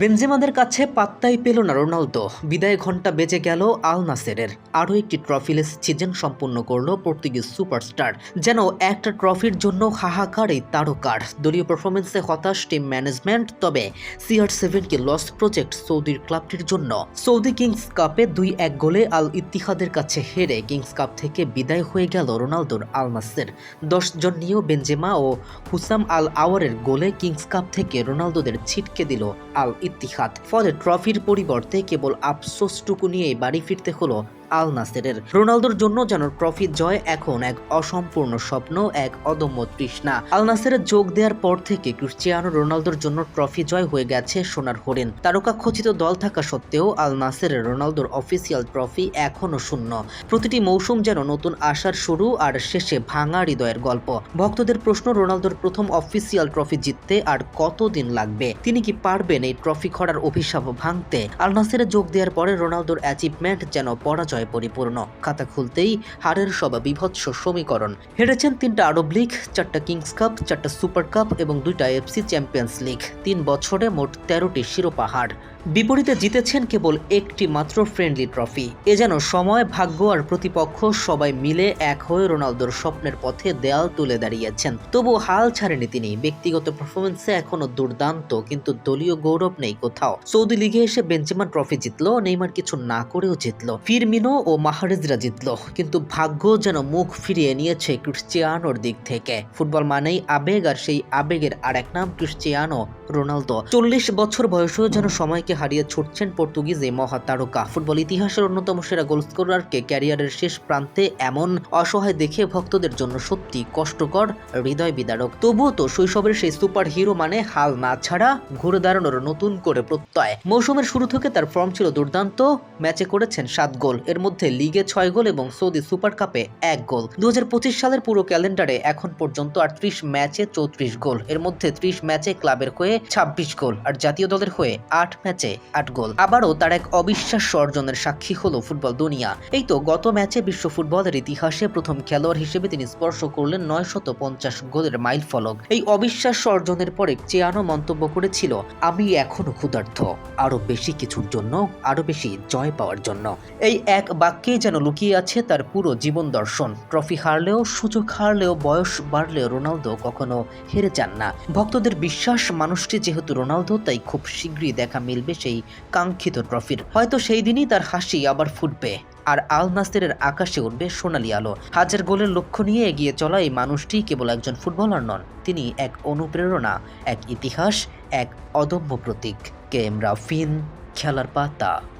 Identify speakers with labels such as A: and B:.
A: বেনজেমাদের কাছে পাত্তাই পেল না রোনালদো। বিদায় ঘণ্টা বেজে গেল আল নাসেরের। আরও একটি ট্রফিলেস সিজন সম্পূর্ণ করল পর্তুগিজ সুপারস্টার, যেন একটা ট্রফির জন্য হাহাকার এই তারকার। দলীয় পারফরমেন্সে হতাশ টিম ম্যানেজমেন্ট তবে সিআর সেভেনকে লস প্রজেক্ট সৌদির ক্লাবটির জন্য। সৌদি কিংস কাপে দুই এক গোলে আল ইতিহাদের কাছে হেরে কিংস কাপ থেকে বিদায় হয়ে গেল রোনালদোর আল নাসের। দশ জন নিয়েও বেনজেমা ও হুসাম আল আওয়ারের গোলে কিংস কাপ থেকে রোনালদোদের ছিটকে দিল আল ইত্তিহাদ ফলে ট্রফির পরিবর্তে কেবল আফসোসটুকু নিয়ে বাড়ি ফিরতে হলো আল নাসেরের। রোনালদোর জন্য যেন ট্রফি জয় এখন এক অসম্পূর্ণ স্বপ্ন, এক অদম্য তৃষ্ণা। আল নাসেরের যোগ দেওয়ার পর থেকে ক্রিশ্চিয়ানো রোনালদোর জন্য ট্রফি জয় হয়ে গেছে সোনার হরিণ। তারকা খচিত দল থাকা সত্ত্বেও আল নাসেরের রোনালদোর অফিসিয়াল ট্রফি এখনও শূন্য। প্রতিটি মৌসুম যেন নতুন আশার শুরু আর শেষে ভাঙা হৃদয়ের গল্প। ভক্তদের প্রশ্ন, রোনালদোর প্রথম অফিসিয়াল ট্রফি জিততে আর কতদিন লাগবে? তিনি কি পারবেন এই ট্রফি খরার অভিশাপ ভাঙতে? আল নাসেরে যোগ দেওয়ার পরে রোনালদোর অ্যাচিভমেন্ট যেন পরাজয় পরিপূর্ণ। খাতা খুলতেই হারের সবা বিভৎস সমীকরণ। হেরেছেন তিনটা আরব লিগ, চারটা কিংস কাপ, চারটা সুপার কাপ এবং দুইটা এফসি চ্যাম্পিয়ন্স লিগ। তিন বছরে মোট তেরোটি শিরোপা হার। বিপরীতে জিতেছেন কেবল একটি মাত্র ফ্রেন্ডলি ট্রফি এ যেন সময়, ভাগ্য আর প্রতিপক্ষ সবাই মিলে এক হয়ে রোনালদোর স্বপ্নের পথে দেয়াল তুলে দাঁড়িয়েছেন। তবু হাল ছাড়েনি তিনি। ব্যক্তিগত পারফরমেন্সে এখনও দুর্দান্ত, কিন্তু দলীয় গৌরব নেই কোথাও। সৌদি লিগে এসে বেঞ্চেমান ট্রফি জিতলো, নেইমার কিছু না করেও জিতলো। ফিরমিনো ও মাহারেজরা জিতলো, কিন্তু ভাগ্য যেন মুখ ফিরিয়ে নিয়েছে ক্রিশ্চিয়ানোর দিক থেকে। ফুটবল মানেই আবেগ, আর সেই আবেগের আর এক নাম ক্রিশ্চিয়ানো। রোনালদো। চল্লিশ বছর বয়সেও যেন সময়কে হারিয়ে ছুটছেন পর্তুগিজ এই মহাতারকা ফুটবল ইতিহাসের অন্যতম সেরা গোল স্কোরারকে ক্যারিয়ারের শেষ প্রান্তে এমন অসহায় দেখে ভক্তদের জন্য সত্যি কষ্টকর হৃদয় বিদারক। তবুও তো শৈশবের সেই সুপার হিরো মানে হাল না ছাড়া ঘুরে দাঁড়ানোর নতুন করে প্রত্যয়। মৌসুমের শুরু থেকে তার ফর্ম ছিল দুর্দান্ত, ম্যাচে করেছেন সাত গোল। এর মধ্যে লিগে ছয় গোল এবং সৌদি সুপার কাপে এক গোল। দু হাজার পঁচিশ সালের পুরো ক্যালেন্ডারে এখন পর্যন্ত আটত্রিশ ম্যাচে চৌত্রিশ গোল। এর মধ্যে ত্রিশ ম্যাচে ক্লাবের হয়ে ছাব্বিশ গোল আর জাতীয় দলের হয়ে আট ম্যাচে আট গোল। আবারও তার এক অবিশ্বাস্য অর্জনের সাক্ষী হলো ফুটবল দুনিয়া। এই তো গত ম্যাচে বিশ্ব ফুটবলের ইতিহাসে প্রথম খেলোয়াড় হিসেবে তিনি স্পর্শ করলেন নয় শত পঞ্চাশ গোলের মাইল ফলক। এই অবিশ্বাস্য অর্জনের পরে চেয়ানো মন্তব্য করেছিল, আমি এখনও ক্ষুধার্থ আরও বেশি কিছুর জন্য আরও বেশি জয় পাওয়ার জন্য। এই এক বাক্যেই যেন লুকিয়ে আছে তার পুরো জীবন দর্শন। ট্রফি হারলেও, সুযোগ হারলেও, বয়স বাড়লেও রোনালদো কখনো হেরে যান না। ভক্তদের বিশ্বাস মানুষটি যেহেতু রোনালদো, তাই খুব শীঘ্রই দেখা মিলবে সেই কাঙ্ক্ষিত ট্রফির। হয়তো সেই দিনই তার হাসি আবার ফুটবে। আর আল নাসেরের আকাশে উঠবে সোনালি আলো। হাজার গোলের লক্ষ্য নিয়ে এগিয়ে চলা এই মানুষটি কেবল একজন ফুটবলার নন, তিনি এক অনুপ্রেরণা, এক ইতিহাস, এক অদম্য প্রতীক। কে ফিন খেলার পাতা।